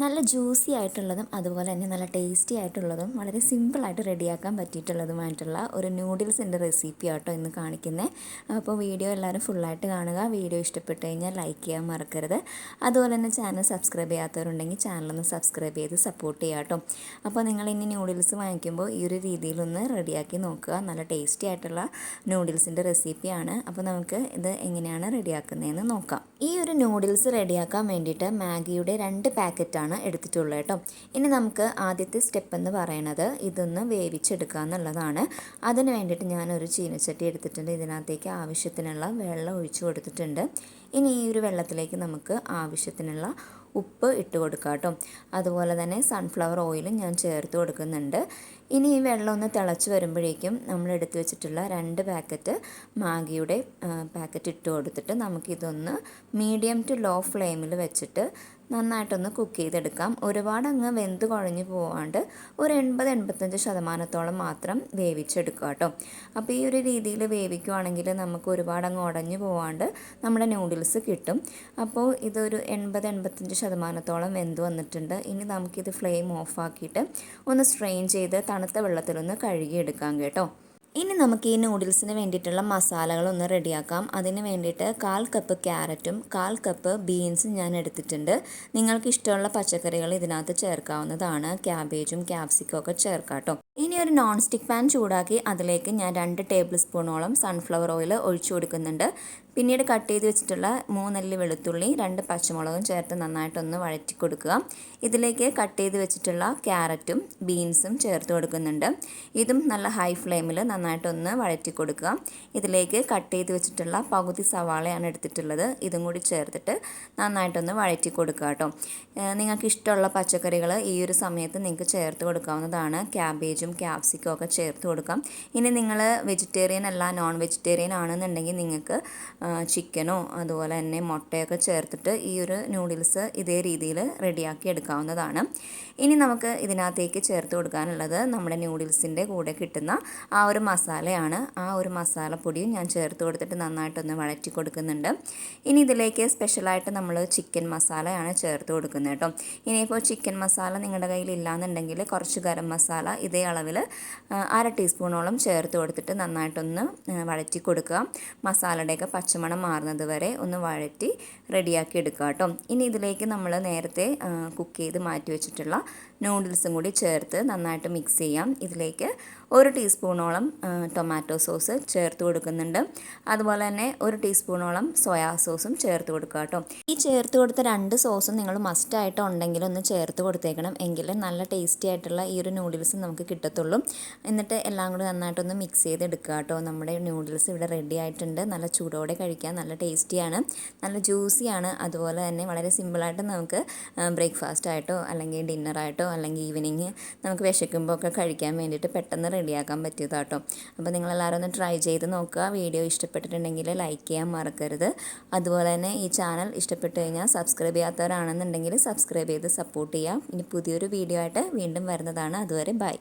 നല്ല ജ്യൂസി ആയിട്ടുള്ളതും അതുപോലെ തന്നെ നല്ല ടേസ്റ്റി ആയിട്ടുള്ളതും വളരെ സിമ്പിളായിട്ട് റെഡിയാക്കാൻ പറ്റിയിട്ടുള്ളതുമായിട്ടുള്ള ഒരു നൂഡിൽസിന്റെ റെസിപ്പി ആട്ടോ ഇന്ന് കാണിക്കുന്നത് അപ്പോൾ വീഡിയോ എല്ലാവരും ഫുള്ളായിട്ട് കാണുക. വീഡിയോ ഇഷ്ടപ്പെട്ട് കഴിഞ്ഞാൽ ലൈക്ക് ചെയ്യാൻ മറക്കരുത്. അതുപോലെ തന്നെ ചാനൽ സബ്സ്ക്രൈബ് ചെയ്യാത്തവരുണ്ടെങ്കിൽ ചാനലൊന്ന് സബ്സ്ക്രൈബ് ചെയ്ത് സപ്പോർട്ട് ചെയ്യാട്ടോ അപ്പോൾ നിങ്ങൾ ഇനി നൂഡിൽസ് വാങ്ങിക്കുമ്പോൾ ഈ ഒരു രീതിയിലൊന്ന് റെഡിയാക്കി നോക്കുക. നല്ല ടേസ്റ്റി ആയിട്ടുള്ള നൂഡിൽസിന്റെ റെസിപ്പിയാണ് അപ്പോൾ നമുക്ക് ഇത് എങ്ങനെയാണ് റെഡിയാക്കുന്നതെന്ന് നോക്കാം. ഈ ഒരു നൂഡിൽസ് റെഡിയാക്കാൻ വേണ്ടിയിട്ട് മാഗിയുടെ രണ്ട് പാക്കറ്റാണ് എടുത്തിട്ടുള്ളത് കേട്ടോ. ഇനി നമുക്ക് ആദ്യത്തെ സ്റ്റെപ്പ് എന്ന് പറയുന്നത് ഇതൊന്ന് വേവിച്ചെടുക്കുക എന്നുള്ളതാണ്. അതിന് വേണ്ടിയിട്ട് ഞാനൊരു ചീനച്ചട്ടി എടുത്തിട്ടുണ്ട്. ഇതിനകത്തേക്ക് ആവശ്യത്തിനുള്ള വെള്ളം ഒഴിച്ചു കൊടുത്തിട്ടുണ്ട്. ഇനി ഈ ഒരു വെള്ളത്തിലേക്ക് നമുക്ക് ആവശ്യത്തിനുള്ള ഉപ്പ് ഇട്ട് കൊടുക്കുക കേട്ടോ. അതുപോലെ തന്നെ സൺഫ്ലവർ ഓയിലും ഞാൻ ചേർത്ത് കൊടുക്കുന്നുണ്ട്. ഇനി ഈ വെള്ളം ഒന്ന് തിളച്ച് വരുമ്പോഴേക്കും നമ്മൾ എടുത്തു വെച്ചിട്ടുള്ള രണ്ട് പാക്കറ്റ് മാഗിയുടെ പാക്കറ്റ് ഇട്ട് കൊടുത്തിട്ട് നമുക്കിതൊന്ന് മീഡിയം ടു ലോ ഫ്ലെയിമിൽ വെച്ചിട്ട് നന്നായിട്ടൊന്ന് കുക്ക് ചെയ്തെടുക്കാം. ഒരുപാട് അങ്ങ് വെന്ത് കുഴഞ്ഞു പോവാണ്ട് ഒരു എൺപത് എൺപത്തഞ്ച് ശതമാനത്തോളം മാത്രം വേവിച്ചെടുക്കുക കേട്ടോ. അപ്പോൾ ഈ ഒരു രീതിയിൽ വേവിക്കുവാണെങ്കിൽ നമുക്ക് ഒരുപാട് അങ്ങ് ഉടഞ്ഞു പോവാണ്ട് നമ്മുടെ നൂഡിൽസ് കിട്ടും. അപ്പോൾ ഇതൊരു എൺപത് എൺപത്തഞ്ച് ശതമാനത്തോളം വെന്ത് വന്നിട്ടുണ്ട്. ഇനി നമുക്കിത് ഫ്ലെയിം ഓഫാക്കിയിട്ട് ഒന്ന് സ്ട്രെയിൻ ചെയ്ത് തണുത്ത വെള്ളത്തിലൊന്ന് കഴുകിയെടുക്കാം കേട്ടോ. ഇനി നമുക്ക് ഈ നൂഡിൽസിന് വേണ്ടിയിട്ടുള്ള മസാലകളൊന്ന് റെഡിയാക്കാം. അതിന് വേണ്ടിയിട്ട് കാൽ കപ്പ് ക്യാരറ്റും കാൽ കപ്പ് ബീൻസും ഞാൻ എടുത്തിട്ടുണ്ട്. നിങ്ങൾക്ക് ഇഷ്ടമുള്ള പച്ചക്കറികൾ ഇതിനകത്ത് ചേർക്കാവുന്നതാണ്. ക്യാബേജും ക്യാപ്സിക്കും ഒക്കെ ചേർക്കാം ഇനി ഒരു നോൺ സ്റ്റിക്ക് പാൻ ചൂടാക്കി അതിലേക്ക് ഞാൻ രണ്ട് ടേബിൾ സ്പൂണോളം സൺഫ്ലവർ ഓയിൽ ഒഴിച്ചു കൊടുക്കുന്നുണ്ട്. പിന്നീട് കട്ട് ചെയ്ത് വെച്ചിട്ടുള്ള മൂന്നല്ലി വെളുത്തുള്ളി രണ്ട് പച്ചമുളകും ചേർത്ത് നന്നായിട്ടൊന്ന് വഴറ്റി കൊടുക്കുക ഇതിലേക്ക് കട്ട് ചെയ്ത് വെച്ചിട്ടുള്ള ക്യാരറ്റും ബീൻസും ചേർത്ത് കൊടുക്കുന്നുണ്ട്. ഇതും നല്ല ഹൈ ഫ്ലെയിമിൽ നന്നായിട്ടൊന്ന് വഴറ്റി കൊടുക്കുക ഇതിലേക്ക് കട്ട് ചെയ്ത് വെച്ചിട്ടുള്ള പകുതി സവാളയാണ് എടുത്തിട്ടുള്ളത്. ഇതും കൂടി ചേർത്തിട്ട് നന്നായിട്ടൊന്ന് വഴറ്റി കൊടുക്കുക കേട്ടോ. നിങ്ങൾക്ക് ഇഷ്ടമുള്ള പച്ചക്കറികൾ ഈ ഒരു സമയത്ത് നിങ്ങൾക്ക് ചേർത്ത് കൊടുക്കാവുന്നതാണ്. ക്യാബേജും ക്യാപ്സിക്കും ഒക്കെ ചേർത്ത് കൊടുക്കാം. ഇനി നിങ്ങൾ വെജിറ്റേറിയൻ അല്ല നോൺ വെജിറ്റേറിയൻ ആണെന്നുണ്ടെങ്കിൽ നിങ്ങൾക്ക് ചിക്കനോ അതുപോലെ തന്നെ മുട്ടയൊക്കെ ചേർത്തിട്ട് ഈ ഒരു നൂഡിൽസ് ഇതേ രീതിയിൽ റെഡിയാക്കി എടുക്കാവുന്നതാണ്. ഇനി നമുക്ക് ഇതിനകത്തേക്ക് ചേർത്ത് കൊടുക്കാനുള്ളത് നമ്മുടെ നൂഡിൽസിന്റെ കൂടെ കിട്ടുന്ന ആ ഒരു മസാലയാണ്. ആ ഒരു മസാലപ്പൊടിയും ഞാൻ ചേർത്ത് കൊടുത്തിട്ട് നന്നായിട്ടൊന്ന് വഴറ്റി കൊടുക്കുന്നുണ്ട്. ഇനി ഇതിലേക്ക് സ്പെഷ്യലായിട്ട് നമ്മൾ ചിക്കൻ മസാലയാണ് ചേർത്ത് കൊടുക്കുന്നത് കേട്ടോ. ഇനിയിപ്പോൾ ചിക്കൻ മസാല നിങ്ങളുടെ കയ്യിൽ ഇല്ലാന്നുണ്ടെങ്കിൽ കുറച്ച് ഗരം മസാല ഇതേ അളവിൽ അര ടീസ്പൂണോളം ചേർത്ത് കൊടുത്തിട്ട് നന്നായിട്ടൊന്ന് വഴറ്റി കൊടുക്കുക. മസാലയുടെയൊക്കെ പച്ചമണം മാറുന്നത് വരെ ഒന്ന് വഴറ്റി റെഡിയാക്കി എടുക്കുക കേട്ടോ. ഇനി ഇതിലേക്ക് നമ്മൾ നേരത്തെ കുക്ക് ചെയ്ത് മാറ്റി വെച്ചിട്ടുള്ള നൂഡിൽസും കൂടി ചേർത്ത് നന്നായിട്ട് മിക്സ് ചെയ്യാം. ഇതിലേക്ക് ഒരു ടീസ്പൂണോളം ടൊമാറ്റോ സോസ് ചേർത്ത് കൊടുക്കുന്നുണ്ട്. അതുപോലെ തന്നെ ഒരു ടീസ്പൂണോളം സോയാ സോസും ചേർത്ത് കൊടുക്കുക കേട്ടോ. ഈ ചേർത്ത് കൊടുത്ത രണ്ട് സോസും നിങ്ങൾ മസ്റ്റായിട്ട് ഉണ്ടെങ്കിൽ ഒന്ന് ചേർത്ത് കൊടുത്തേക്കണം. എങ്കിൽ നല്ല ടേസ്റ്റി ആയിട്ടുള്ള ഈ ഒരു നൂഡിൽസ് നമുക്ക് കിട്ടത്തുള്ളൂ. എന്നിട്ട് എല്ലാം കൂടി നന്നായിട്ടൊന്ന് മിക്സ് ചെയ്തെടുക്കുക കേട്ടോ. നമ്മുടെ നൂഡിൽസ് ഇവിടെ റെഡി ആയിട്ടുണ്ട്. നല്ല ചൂടോടെ കഴിക്കാൻ നല്ല ടേസ്റ്റിയാണ് നല്ല ജ്യൂസിയാണ് അതുപോലെ തന്നെ വളരെ സിമ്പിളായിട്ട് നമുക്ക് ബ്രേക്ക്ഫാസ്റ്റ് ആയിട്ടോ അല്ലെങ്കിൽ ഡിന്നറായിട്ടോ അല്ലെങ്കിൽ ഈവനിങ് നമുക്ക് വിശക്കുമ്പോൾ ഒക്കെ കഴിക്കാൻ വേണ്ടിയിട്ട് പെട്ടെന്ന് റെഡിയാക്കാൻ പറ്റിയതാട്ടോ. അപ്പോൾ നിങ്ങളെല്ലാവരും ഒന്ന് ട്രൈ ചെയ്ത് നോക്കുക. വീഡിയോ ഇഷ്ടപ്പെട്ടിട്ടുണ്ടെങ്കിൽ ലൈക്ക് ചെയ്യാൻ മറക്കരുത്. അതുപോലെ തന്നെ ഈ ചാനൽ ഇഷ്ടപ്പെട്ടു കഴിഞ്ഞാൽ സബ്സ്ക്രൈബ് ചെയ്യാത്തവരാണെന്നുണ്ടെങ്കിൽ സബ്സ്ക്രൈബ് ചെയ്ത് സപ്പോർട്ട് ചെയ്യാം ഇനി പുതിയൊരു വീഡിയോ ആയിട്ട് വീണ്ടും വരുന്നതാണ്. അതുവരെ ബൈ